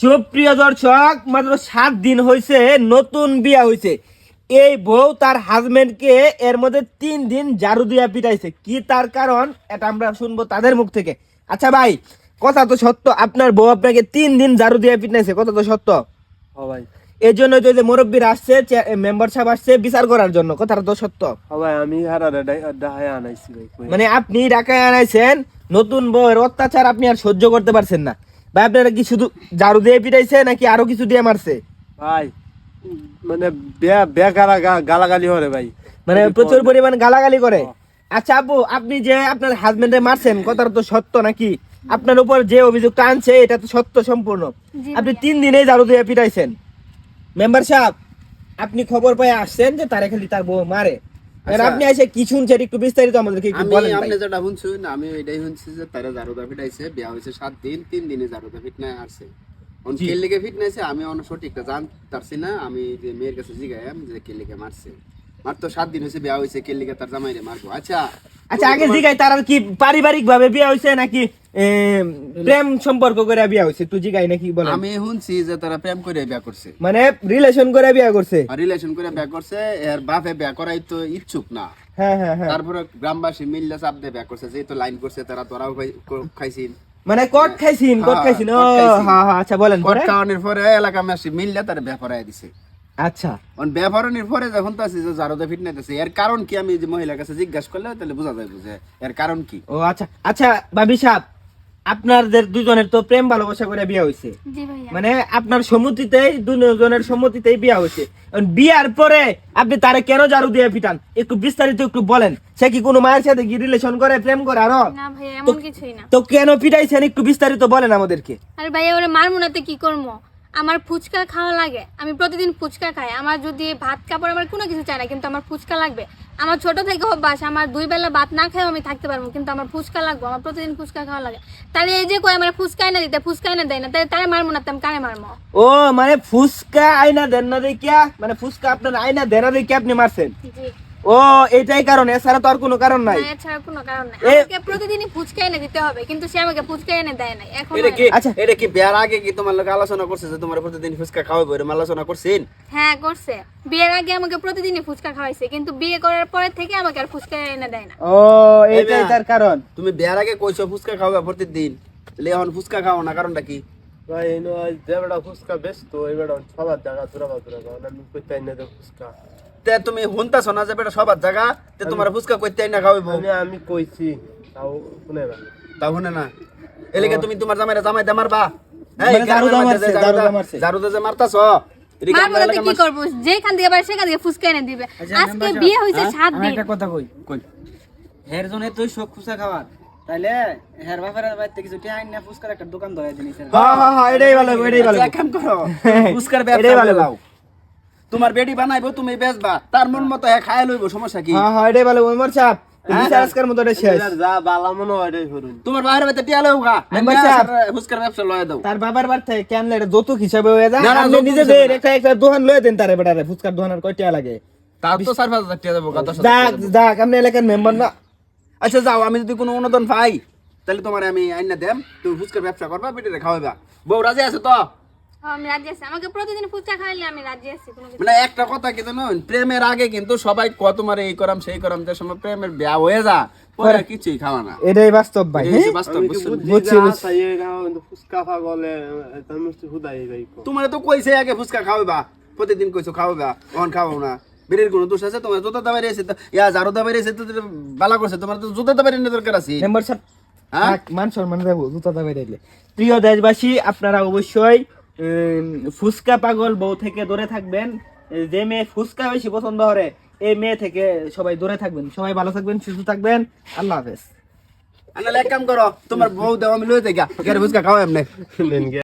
সুপ্রিয় দর্শক মাত্র সাত দিন হয়েছে নতুন বিয়া হয়েছে এই বউ তার হাজবেন্ডকে এর মধ্যে তিন দিন ঝাড়ু দিয়া পিটাইছে। কি তার কারণ? এটা আমরা শুনব তাদের মুখ থেকে। আচ্ছা ভাই কথা তো সত্য আপনার বউ আপনাকে তিন দিন ঝাড়ু দিয়া পিটাইছে কথা তো সত্য? ও ভাই। এই জন্য তো যে মুরব্বীর আসছে মেম্বার সাহেব আসছে বিচার করার জন্য কথাটা তো সত্য। ভাই আমি ডাহায় আনাইছি ভাই মানে আপনি ঢাকায় আনাইছেন নতুন বউয়ের অত্যাচার আপনি আর সহ্য করতে পারছেন না। ভাই আপনারা কি শুধু ঝাড়ু দিয়ে পিটাইছে নাকি আরও কিছু দিয়ে মারছে? ভাই মানে গালাগালি হরে ভাই। মানে প্রচুর পরিমাণ গালাগালি করে। আচ্ছা আপু আপনি যে আপনার হাজবেন্ডে মারছেন কথাটা তো সত্য নাকি? আপনার উপর যে অভিযোগটা আনছে এটা তো সত্য সম্পূর্ণ। আপনি তিন দিনে ঝাড়ু দিয়ে পিটাইছেন। মেম্বার সাহেব আপনি খবর পেয়ে আসছেন যে তারে খালি তার বউ মারে। আর আচ্ছা। আপনি এসে কি শুনছেন একটু বিস্তারিত আমাদেরকে একটু আমি বলেন। আপনি যেটা শুনছেন আমি শুনছি যে তারা জারুদা ফিটাইছে বিয়া হইছে সাত দিন তিন দিনে জারুদা ফিট নাই আসছে অন। কেলিকে ফিট নাইছে আমি অন সঠিকটা জানতারছি না আমি যে মেয়ের কাছে জিগাইম যে কেলিকে মারছে মার তো সাত দিন হইছে বিয়া হয়েছে কেলিকে তার জামাইরে মারবো আচ্ছা আচ্ছা আগে জিগাই তার কি পারিবারিক ভাবে বিয়া হয়েছে নাকি প্রেম সম্পর্ক করে বিয়া হয়েছে তুই জিগাই নাকি বলেন। আমি শুনছি যে তারা প্রেম করে বিয়া করছে। মানে রিলেশন করে বিয়া করছে? আর রিলেশন করে বিয়া করছে এর বাপে বিয়া করাই তো ইচ্ছুক না। হ্যাঁ হ্যাঁ হ্যাঁ। তারপরে গ্রামবাসী মিললে চাপ দিয়ে বিয়া করছে যেহেতু লাইন করছে তারা তোরাও খাই- ক- খাইছিন মানে কট খাইছিন কট হ্যাঁ, খাইছিন ও হ্যাঁ হ্যাঁ আচ্ছা বলেন কট পরে খাওয়ানোর পরে এলাকা মাসি মিললে তারা বিয়া করাই দিছে। আচ্ছা। অন ব্যবহারণের পরে যখন তো আছে যে জারদা ফিট নাইতেছে এর কারণ কি আমি যে মহিলার কাছে জিজ্ঞাসা করলে তাহলে বোঝা যাবে যে এর কারণ কি। ও আচ্ছা। আচ্ছা বাবি সাহেব আপনাদের দুজনের তো প্রেম ভালোবাসা করে বিয়া হয়েছে মানে আপনার সম্মতিতেই দুজনের সম্মতিতেই বিয়া হয়েছে বিয়ার পরে আপনি তারে কেন জারু দিয়ে পিটান? একটু বিস্তারিত একটু বলেন। সে কি কোনো মায়ের সাথে কি রিলেশন করে প্রেম করে আরও? না ভাইয়া এমন কিছুই না। তো কেন পিটাইছেন? একটু বিস্তারিত বলেন আমাদেরকে। আরে ভাইয়া ওরে মারমু না তো কি করব আমার ফুচকা খাওয়া লাগে। আমি প্রতিদিন ফুচকা খাই। আমার যদি ভাত কাপড় আমার কোনো কিছু চাই না কিন্তু আমার ফুচকা লাগবে। আমার ছোট থেকে অভ্যাস আমার দুই বেলা ভাত না খেয়েও আমি থাকতে পারব কিন্তু আমার ফুচকা লাগবে আমার প্রতিদিন ফুচকা খাওয়া লাগে। তাহলে এই যে কই আমার ফুচকা এনে দিতে ফুচকা এনে দেয় না তাহলে তারে মারমু না আমি কারে মারমো ও মানে ফুচকা আয়না দেন না দেখিয়া মানে ফুচকা আপনার আয়না দেন না দেখিয়া আপনি মারছেন। জি। ও এটাই কারণ এছাড়া তো আর কোনো কারণ নাই। এছাড়া কোনো কারণ নাই। আমাকে প্রতিদিনই ফুচকা এনে দিতে হবে কিন্তু সে আমাকে ফুচকা এনে দেয় নাই এখন এটা কি আচ্ছা। এটা কি বিয়ার আগে কি তোমার লোক আলোচনা করছে যে তোমার প্রতিদিন ফুচকা খাওয়াবো এরকম আলোচনা করছেন? হ্যাঁ করছে। বিয়ের আগে আমাকে প্রতিদিনই ফুচকা খাওয়াইছে কিন্তু বিয়ে করার পরে থেকে আমাকে আর ফুচকা এনে দেয় না। ও এটাই তার কারণ। তুমি বিয়ার আগে কইছো ফুচকা খাওয়াবে প্রতিদিন তাহলে এখন ফুচকা খাও না কারণটা কি? ভাই এনো যে বেটা ফুসকা ব্যস্ত এই বেটা সবার জায়গা আমি কইতে না দে ফুসকা তে তুমি শুনতাছো না যে বেটা সবার জায়গা তে তোমার ফুচকা কইতে না খাওয়াবো আমি আমি কইছি তাও শুনে না। তা শুনে না? এলিকে তুমি তোমার জামাইরা জামাই দে মারবা হ্যাঁ মানে জারুদা মারছে, জারুদা মারছে। জারুদা যে মারতাছ এদিকে মারবো আমরা না তো এলাকার কি করব? যেখান থেকে পারে সেখান থেকে ফুচকা এনে দিবে। আজকে বিয়ে হয়েছে সাত দিন। একটা কথা কই কই। হের জন্য তুই শোক ফুসা খাওয়ার তাইলে হের বাপের বাড়িতে কিছু টিয়া না ফুসকার একটা দোকান ধরে দিনিস হ্যাঁ হ্যাঁ হ্যাঁ এটাই ভালো এটাই ভালো। আচ্ছা, এক কাম করো। ফুচকার এটাই ব্যবসা ভালো। তোমার বেডি বানাইবো তুমি বেচবা। তার মন মতো হ্যাঁ খায় লইবো সমস্যা কি? হ্যাঁ হ্যাঁ এটাই ভালো ওমর সাহেব বিচার আজকের মতো এটা শেষ। যা বালা মনে হয় এটাই করুন। তোমার বাইরে বাইতে টিয়া লও গা। সাহেব। ফুচকার ব্যবসা লয়ে দাও। তার বাবার বার থেকে কেন এটা যৌতুক হিসাবে হয়ে যায়। না, না, আপনি যৌতুক নিজেদের একটা একটা দোকান লয়ে দেন তারে বেটারে ফুচকার দোকানের কয় টাকা লাগে? তার তো চার পাঁচ হাজার টিয়া দেবো গা, যাক যাক আপনি এলাকার মেম্বার না। আচ্ছা যাও আমি যদি কোনো অনুদান পাই তাহলে তোমার আমি আইনা দেম তুমি ফুচকার ব্যবসা করবা বেটিরে খাওয়াবা বউ রাজি আছে তো? আমি রাজি আছি। আমাকে প্রতিদিন ফুচকা খাইলে আমি রাজি আছি কোনো কিছু মানে একটা কথা কি জানো? প্রেমের আগে কিন্তু সবাই ক তোমার এই করাম সেই করাম যে সময় প্রেমের বিয়া হয়ে যা পরে কিছুই খাওয়া না। এটাই বাস্তব ভাই এই হ্যাঁ? বাস্তব তো বুঝছ? বুঝছি। তোমার কইছে আগে ফুচকা খাওয়াবা প্রতিদিন কইছো খাওয়াবা অন খাওয়াও না। বেরের কোনো দোষ আছে? তোমার জুতা দাবাই রয়েছে ইয়া জারু দাবাই রয়েছে তো বালা করছে তোমার তো জুতা দাবাই দরকার আছে। মেম্বার হ্যাঁ? মান সম্মান দেবো জুতা দাবাই দিলে। প্রিয় দেশবাসী আপনারা অবশ্যই ফুচকা পাগল বউ থেকে দূরে থাকবেন। যে মেয়ে ফুচকা বেশি পছন্দ করে এই মেয়ে থেকে সবাই দূরে থাকবেন। সবাই ভালো থাকবেন সুস্থ থাকবেন। আল্লাহ হাফেজ। আনালে এক কাম করো তোমার বউ দেওয়া আমি লয়ে যাই গা। ফুচকা খাওয়া এমনি